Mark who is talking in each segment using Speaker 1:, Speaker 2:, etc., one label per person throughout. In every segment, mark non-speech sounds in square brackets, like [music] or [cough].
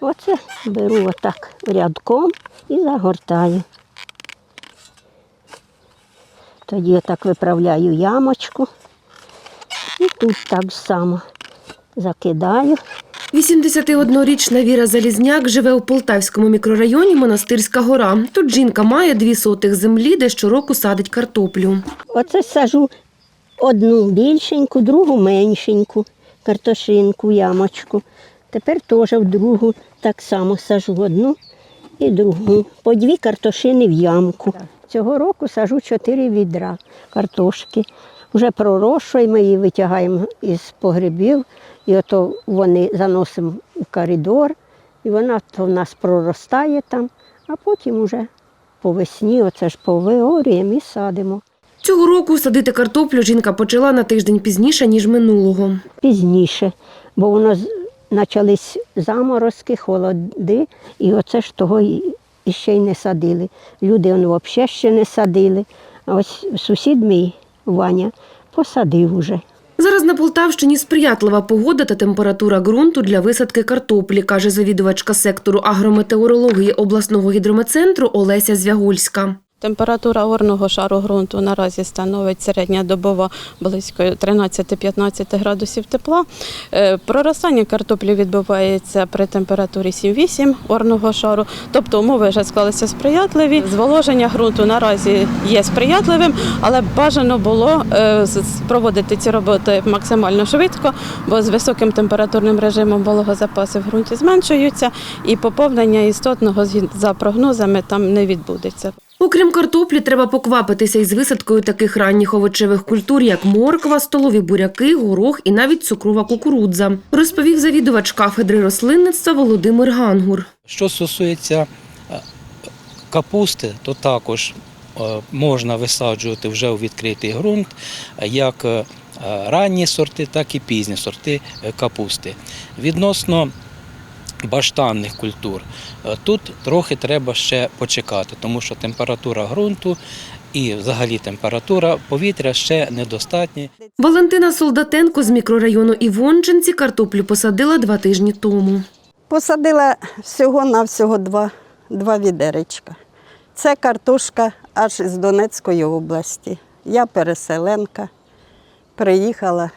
Speaker 1: Оце беру отак рядком і загортаю. Тоді отак виправляю ямочку. І тут так само закидаю.
Speaker 2: 81-річна Віра Залізняк живе у Полтавському мікрорайоні Монастирська гора. Тут жінка має дві сотих землі, де щороку садить картоплю.
Speaker 1: Оце сажу одну більшеньку, другу меншеньку, картошинку, ямочку. Тепер теж в другу так само сажу одну і другу. По дві картошини в ямку. Цього року сажу чотири відра картошки. Вже проросшуємо, ми її витягаємо із погребів, і ото вони заносимо у коридор, і вона то в нас проростає там, а потім уже по весні, оце ж повиорюємо і садимо.
Speaker 2: Цього року садити картоплю жінка почала на тиждень пізніше, ніж минулого.
Speaker 1: пізніше, бо воно почались заморозки, холоди, і оце ж того і ще й не садили. Люди он взагалі ще не садили. А ось сусід мій Ваня посадив уже.
Speaker 2: Зараз на Полтавщині сприятлива погода та температура ґрунту для висадки картоплі, каже завідувачка сектору агрометеорології обласного гідрометцентру Олеся Звягульська.
Speaker 3: Температура орного шару ґрунту наразі становить середньодобово близько 13-15 градусів тепла. Е, Проростання картоплі відбувається при температурі 7-8 орного шару, тобто умови вже склалися сприятливі. Зволоження ґрунту наразі є сприятливим, але бажано було е, проводити ці роботи максимально швидко, бо з високим температурним режимом вологозапаси в ґрунті зменшуються, і поповнення істотного за прогнозами там не відбудеться.
Speaker 2: Окрім картоплі, треба поквапитися із висадкою таких ранніх овочевих культур, як морква, столові буряки, горох і навіть цукрова кукурудза, розповів завідувач кафедри рослинництва Володимир Гангур.
Speaker 4: Що стосується е, капусти, то також е, можна висаджувати вже у відкритий ґрунт, як е, ранні сорти, так і пізні сорти капусти. Відносно баштанних культур, е, тут трохи треба ще почекати, тому що температура ґрунту і взагалі температура повітря ще недостатні.
Speaker 2: Валентина Солдатенко з мікрорайону Івончинці картоплю посадила два тижні тому.
Speaker 5: Посадила всього-навсього два, два відеречка. Це картошка аж з Донецької області. Я переселенка, приїхала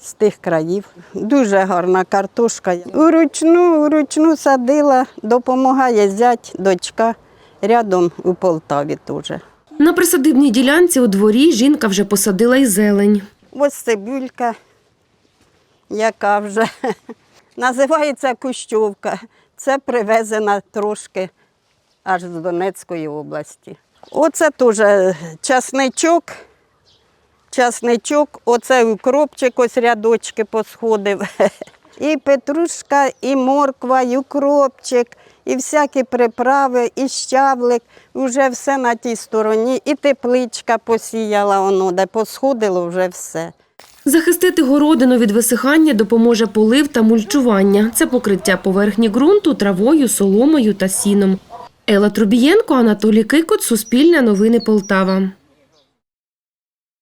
Speaker 5: з тих країв. Дуже гарна картошка. Уручну, уручну садила, допомагає зять, дочка, рядом у Полтаві теж.
Speaker 2: На присадибній ділянці у дворі жінка вже посадила й зелень.
Speaker 5: Ось цибулька, яка вже [laughs] називається Кущовка. Це привезена трошки аж з Донецької області. Оце теж часничок. Часничок, оце укропчик, ось рядочки посходив. [laughs] І петрушка, і морква, і укропчик, і всякі приправи, і щавлик. Вже все на тій стороні. І тепличка посіяла, воно, де посходило вже все.
Speaker 2: Захистити городину від висихання допоможе полив та мульчування. Це покриття поверхні ґрунту травою, соломою та сіном. Ела Трубієнко, Анатолій Кикот, Суспільне новини Полтава.